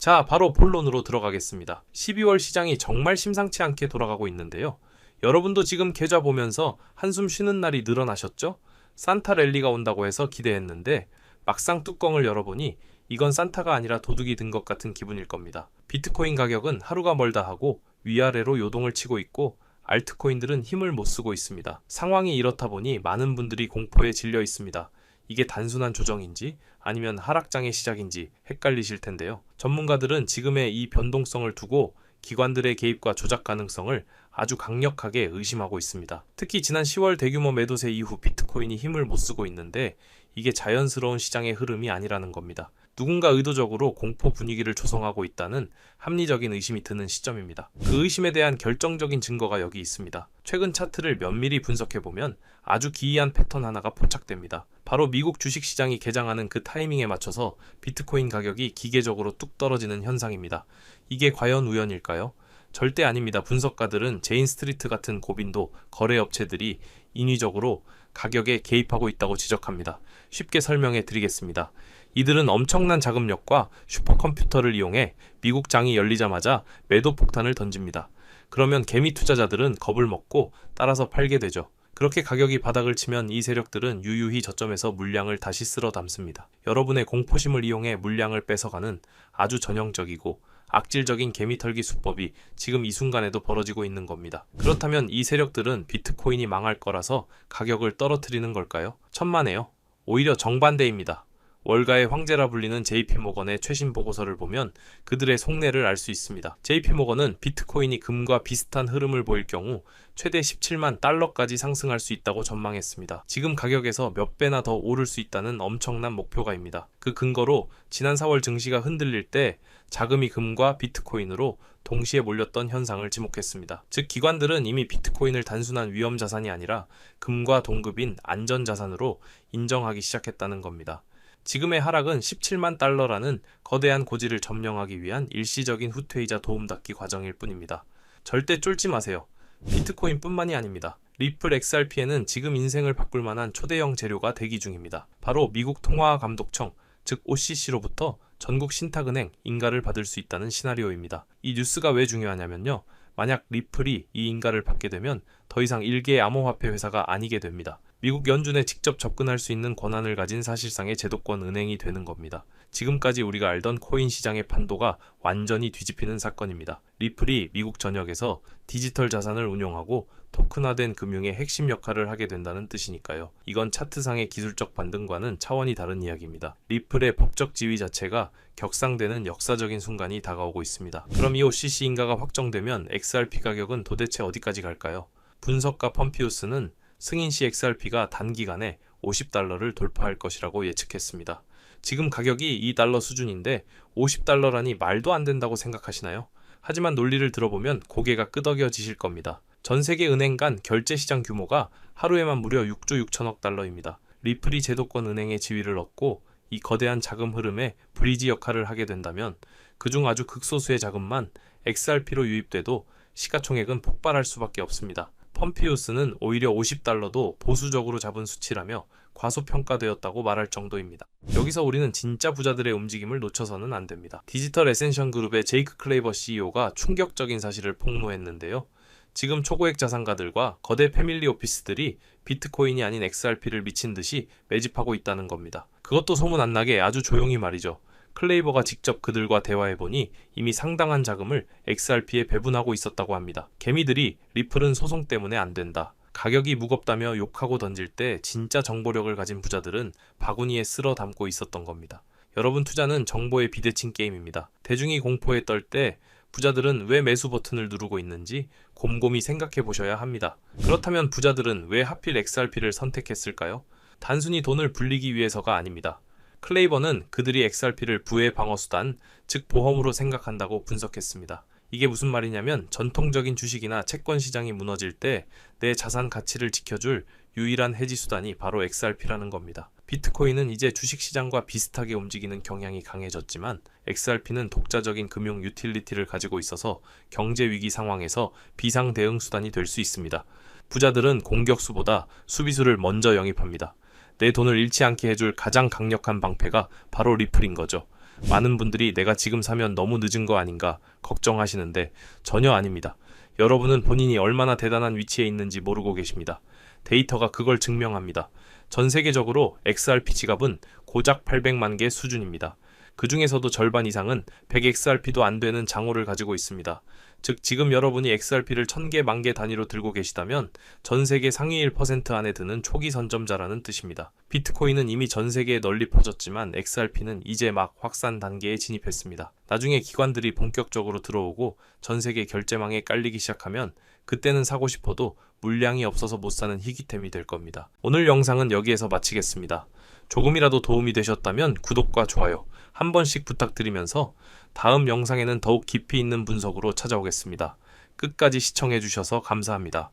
자, 바로 본론으로 들어가겠습니다. 12월 시장이 정말 심상치 않게 돌아가고 있는데요. 여러분도 지금 계좌 보면서 한숨 쉬는 날이 늘어나셨죠? 산타 랠리가 온다고 해서 기대했는데 막상 뚜껑을 열어보니 이건 산타가 아니라 도둑이 든 것 같은 기분일 겁니다. 비트코인 가격은 하루가 멀다 하고 위아래로 요동을 치고 있고 알트코인들은 힘을 못 쓰고 있습니다. 상황이 이렇다 보니 많은 분들이 공포에 질려 있습니다. 이게 단순한 조정인지 아니면 하락장의 시작인지 헷갈리실 텐데요. 전문가들은 지금의 이 변동성을 두고 기관들의 개입과 조작 가능성을 아주 강력하게 의심하고 있습니다. 특히 지난 10월 대규모 매도세 이후 비트코인이 힘을 못 쓰고 있는데 이게 자연스러운 시장의 흐름이 아니라는 겁니다. 누군가 의도적으로 공포 분위기를 조성하고 있다는 합리적인 의심이 드는 시점입니다. 그 의심에 대한 결정적인 증거가 여기 있습니다. 최근 차트를 면밀히 분석해보면 아주 기이한 패턴 하나가 포착됩니다. 바로 미국 주식시장이 개장하는 그 타이밍에 맞춰서 비트코인 가격이 기계적으로 뚝 떨어지는 현상입니다. 이게 과연 우연일까요? 절대 아닙니다. 분석가들은 제인 스트리트 같은 고빈도 거래업체들이 인위적으로 가격에 개입하고 있다고 지적합니다. 쉽게 설명해 드리겠습니다. 이들은 엄청난 자금력과 슈퍼컴퓨터를 이용해 미국 장이 열리자마자 매도 폭탄을 던집니다. 그러면 개미 투자자들은 겁을 먹고 따라서 팔게 되죠. 그렇게 가격이 바닥을 치면 이 세력들은 유유히 저점에서 물량을 다시 쓸어 담습니다. 여러분의 공포심을 이용해 물량을 뺏어가는 아주 전형적이고 악질적인 개미털기 수법이 지금 이 순간에도 벌어지고 있는 겁니다. 그렇다면 이 세력들은 비트코인이 망할 거라서 가격을 떨어뜨리는 걸까요? 천만에요. 오히려 정반대입니다. 월가의 황제라 불리는 JP모건의 최신 보고서를 보면 그들의 속내를 알 수 있습니다. JP모건은 비트코인이 금과 비슷한 흐름을 보일 경우 최대 17만 달러까지 상승할 수 있다고 전망했습니다. 지금 가격에서 몇 배나 더 오를 수 있다는 엄청난 목표가입니다. 그 근거로 지난 4월 증시가 흔들릴 때 자금이 금과 비트코인으로 동시에 몰렸던 현상을 지목했습니다. 즉 기관들은 이미 비트코인을 단순한 위험 자산이 아니라 금과 동급인 안전 자산으로 인정하기 시작했다는 겁니다. 지금의 하락은 17만 달러라는 거대한 고지를 점령하기 위한 일시적인 후퇴이자 도움닫기 과정일 뿐입니다. 절대 쫄지 마세요. 비트코인뿐만이 아닙니다. 리플 XRP에는 지금 인생을 바꿀 만한 초대형 재료가 대기 중입니다. 바로 미국 통화감독청, 즉 OCC로부터 전국 신탁은행 인가를 받을 수 있다는 시나리오입니다. 이 뉴스가 왜 중요하냐면요. 만약 리플이 이 인가를 받게 되면 더 이상 일개 암호화폐 회사가 아니게 됩니다. 미국 연준에 직접 접근할 수 있는 권한을 가진 사실상의 제도권 은행이 되는 겁니다. 지금까지 우리가 알던 코인 시장의 판도가 완전히 뒤집히는 사건입니다. 리플이 미국 전역에서 디지털 자산을 운용하고 토큰화된 금융의 핵심 역할을 하게 된다는 뜻이니까요. 이건 차트상의 기술적 반등과는 차원이 다른 이야기입니다. 리플의 법적 지위 자체가 격상되는 역사적인 순간이 다가오고 있습니다. 그럼 이 OCC 인가가 확정되면 XRP 가격은 도대체 어디까지 갈까요? 분석가 펌피우스는 승인 시 XRP가 단기간에 50달러를 돌파할 것이라고 예측했습니다. 지금 가격이 2달러 수준인데 50달러라니 말도 안 된다고 생각하시나요? 하지만 논리를 들어보면 고개가 끄덕여지실 겁니다. 전 세계 은행 간 결제 시장 규모가 하루에만 무려 6조 6천억 달러입니다. 리플이 제도권 은행의 지위를 얻고 이 거대한 자금 흐름에 브리지 역할을 하게 된다면 그중 아주 극소수의 자금만 XRP로 유입돼도 시가총액은 폭발할 수밖에 없습니다. 펌피우스는 오히려 50달러도 보수적으로 잡은 수치라며 과소평가되었다고 말할 정도입니다. 여기서 우리는 진짜 부자들의 움직임을 놓쳐서는 안 됩니다. 디지털 에센션 그룹의 제이크 클레이버 CEO가 충격적인 사실을 폭로했는데요. 지금 초고액 자산가들과 거대 패밀리 오피스들이 비트코인이 아닌 XRP를 미친 듯이 매집하고 있다는 겁니다. 그것도 소문 안 나게 아주 조용히 말이죠. 클레이버가 직접 그들과 대화해보니 이미 상당한 자금을 XRP에 배분하고 있었다고 합니다. 개미들이 리플은 소송 때문에 안 된다. 가격이 무겁다며 욕하고 던질 때 진짜 정보력을 가진 부자들은 바구니에 쓸어 담고 있었던 겁니다. 여러분 투자는 정보의 비대칭 게임입니다. 대중이 공포에 떨 때 부자들은 왜 매수 버튼을 누르고 있는지 곰곰이 생각해 보셔야 합니다. 그렇다면 부자들은 왜 하필 XRP를 선택했을까요? 단순히 돈을 불리기 위해서가 아닙니다. 클레이버는 그들이 XRP를 부의 방어수단, 즉 보험으로 생각한다고 분석했습니다. 이게 무슨 말이냐면 전통적인 주식이나 채권 시장이 무너질 때 내 자산 가치를 지켜줄 유일한 해지 수단이 바로 XRP라는 겁니다. 비트코인은 이제 주식 시장과 비슷하게 움직이는 경향이 강해졌지만 XRP는 독자적인 금융 유틸리티를 가지고 있어서 경제 위기 상황에서 비상 대응 수단이 될 수 있습니다. 부자들은 공격수보다 수비수를 먼저 영입합니다. 내 돈을 잃지 않게 해줄 가장 강력한 방패가 바로 리플인 거죠. 많은 분들이 내가 지금 사면 너무 늦은 거 아닌가 걱정하시는데 전혀 아닙니다. 여러분은 본인이 얼마나 대단한 위치에 있는지 모르고 계십니다. 데이터가 그걸 증명합니다. 전 세계적으로 XRP 지갑은 고작 800만 개 수준입니다. 그 중에서도 절반 이상은 100XRP도 안 되는 장호를 가지고 있습니다. 즉, 지금 여러분이 XRP를 1000개, 만개 단위로 들고 계시다면 전 세계 상위 1% 안에 드는 초기 선점자라는 뜻입니다. 비트코인은 이미 전 세계에 널리 퍼졌지만 XRP는 이제 막 확산 단계에 진입했습니다. 나중에 기관들이 본격적으로 들어오고 전 세계 결제망에 깔리기 시작하면 그때는 사고 싶어도 물량이 없어서 못 사는 희귀템이 될 겁니다. 오늘 영상은 여기에서 마치겠습니다. 조금이라도 도움이 되셨다면 구독과 좋아요 한 번씩 부탁드리면서 다음 영상에는 더욱 깊이 있는 분석으로 찾아오겠습니다. 끝까지 시청해 주셔서 감사합니다.